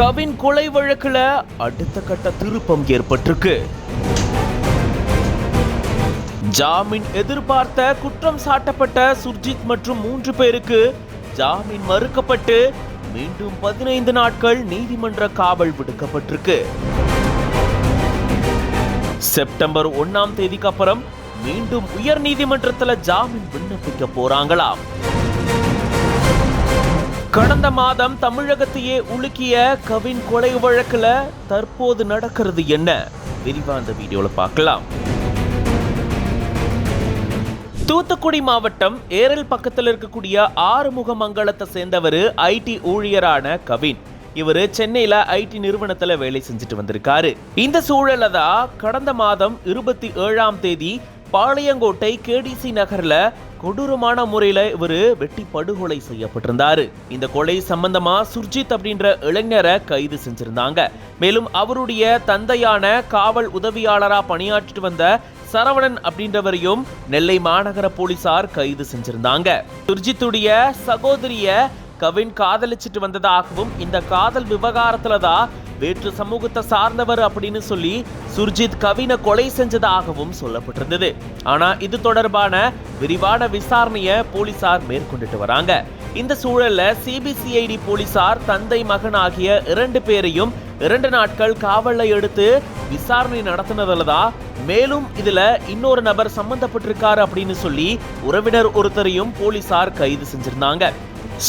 கவின் கொலை வழக்கில் அடுத்த கட்ட திருப்பம் ஏற்பட்டிருக்கு. ஜாமீன் எதிர்பார்த்த குற்றம் சாட்டப்பட்ட சுர்ஜித் மற்றும் மூன்று பேருக்கு ஜாமீன் மறுக்கப்பட்டு மீண்டும் பதினைந்து நாட்கள் நீதிமன்ற காவல் விடுக்கப்பட்டிருக்கு. செப்டம்பர் ஒன்னாம் தேதிக்கு அப்புறம் மீண்டும் உயர் நீதிமன்றத்தில் ஜாமீன் விண்ணப்பிக்க போறாங்களாம். கடந்த மாதம் தமிழகத்தையே உலுக்கிய கவின் கொலை வழக்கில் தற்போது நடக்கிறது என்ன? விரிவாக அந்த வீடியோவில் பார்க்கலாம். தூத்துக்குடி மாவட்டம் ஏரல் பக்கத்தில் இருக்கக்கூடிய ஆறுமுகமங்கலத்தை சேர்ந்தவர் ஐடி ஊழியரான கவின். இவர் சென்னையில் ஐடி நிறுவனத்தில் வேலை செஞ்சுட்டு வந்திருக்காரு. இந்த சூழல தான் கடந்த மாதம் இருபத்தி ஏழாம் தேதி பாளையங்கோட்டை கேடிசி நகரில் கொடூரமான முறையில் இவரு வெட்டி படுகொலை செய்யப்பட்டிருந்தாரு. இந்த கொலை சம்பந்தமா சுர்ஜித் அப்படின்ற இளைஞரை கைது செஞ்சிருந்தாங்க. மேலும் அவருடைய தந்தையான காவல் உதவியாளராக பணியாற்றிட்டு வந்த சரவணன் அப்படின்றவரையும் நெல்லை மாநகர போலீசார் கைது செஞ்சிருந்தாங்க. சுர்ஜித்துடைய சகோதரிய கவின் காதலிச்சிட்டு வந்ததாகவும் இந்த காதல் விவகாரத்துல தான் வேற்று சமூகத்தை சார்ந்தவர் அப்படின்னு சொல்லி சுர்ஜித் கவினை கொலை செஞ்சதாகவும் சொல்லப்பட்டிருந்தது. ஆனா இது தொடர்பான விரிவான விசாரணையை போலீசார் மேற்கொண்டுட்டு வராங்க. இந்த சூழல்ல சிபிசிஐடி போலீசார் தந்தை மகன் ஆகிய இரண்டு பேரையும் இரண்டு நாட்கள் காவல்ல எடுத்து விசாரணை நடத்தினதுல தான் மேலும் இதுல இன்னொரு நபர் சம்பந்தப்பட்டிருக்காரு அப்படின்னு சொல்லி உறவினர் ஒருத்தரையும் போலீசார் கைது செஞ்சிருந்தாங்க.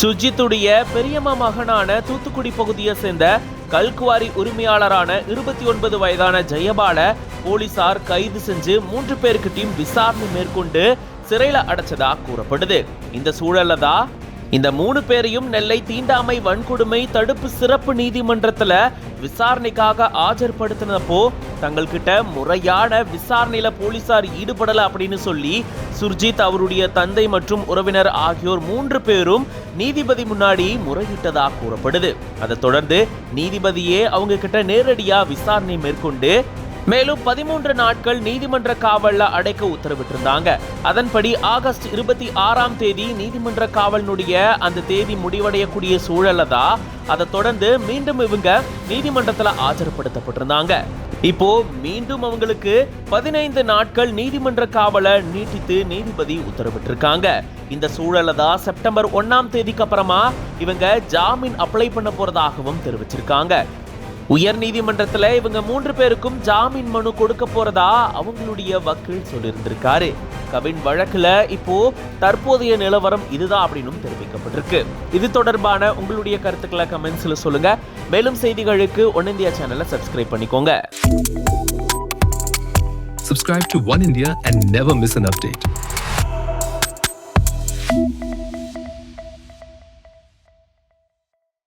சுஜித்துடைய பெரியம்மா மகனான தூத்துக்குடி பகுதியை சேர்ந்த கல்குவாரி உரிமையாளரான இருபத்தி ஒன்பது வயதான ஜெயபால போலீசார் கைது செஞ்சு மூன்று பேருக்கிட்டையும் விசாரணை மேற்கொண்டு சிறையில அடைச்சதா கூறப்படுது. இந்த சூழல்ல தான் இந்த மூணு பேரையும் நெல்லை தீண்டாமை வன்கொடுமை தடுப்பு சிறப்பு நீதிமன்றத்துல விசாரணைக்காக ஆஜர்படுத்தினப்போ தங்கள்கிட்ட முறையான விசாரணையில போலீசார் ஈடுபடல அப்படின்னு சொல்லி சுர்ஜித் அவருடைய தந்தை மற்றும் உறவினர் ஆகியோர் மூன்று பேரும் நீதிபதி முன்னாடி முறையிட்டதா கூறப்படுது. அதை தொடர்ந்து நீதிபதியே அவங்க கிட்ட நேரடியா விசாரணை மேற்கொண்டு மேலும் பதிமூன்று நாட்கள் நீதிமன்ற காவல்ல அடைக்க உத்தரவிட்டிருந்தாங்க. அதன்படி ஆகஸ்ட் இருபத்தி ஆறாம் தேதி நீதிமன்ற காவலினுடைய அந்த தேதி முடிவடையக்கூடிய சூழல்ல தான் அதை தொடர்ந்து மீண்டும் இவங்க நீதிமன்றத்துல ஆஜர்படுத்தப்பட்டிருந்தாங்க. இப்போ மீண்டும் அவங்களுக்கு பதினைந்து நாட்கள் நீதிமன்ற காவலை நீட்டித்து நீதிபதி உத்தரவிட்டிருக்காங்க. இந்த சூழலை தான் செப்டம்பர் ஒன்னாம் தேதிக்கு அப்புறமா இவங்க ஜாமீன் அப்ளை பண்ண போறதாகவும் தெரிவிச்சிருக்காங்க. உயர் நீதிமன்றத்துல இவங்க மூன்று பேருக்கும் ஜாமீன் மனு கொடுக்க போறதா அவங்களுடைய வக்கீல் சொல்லியிருந்திருக்காரு. கவின் வழக்குல இப்போ தற்போதைய நிலவரம் இதுதான் அப்படின்னு தெரிவிக்கப்பட்டிருக்கு. இது தொடர்பான உங்களுடைய கருத்துக்களை கமெண்ட்ஸ்ல சொல்லுங்க. மேலும் செய்திகளுக்கு ஒன் இந்தியா சேனலை சப்ஸ்கிரைப் பண்ணிக்கோங்க Subscribe to One India and never miss an update.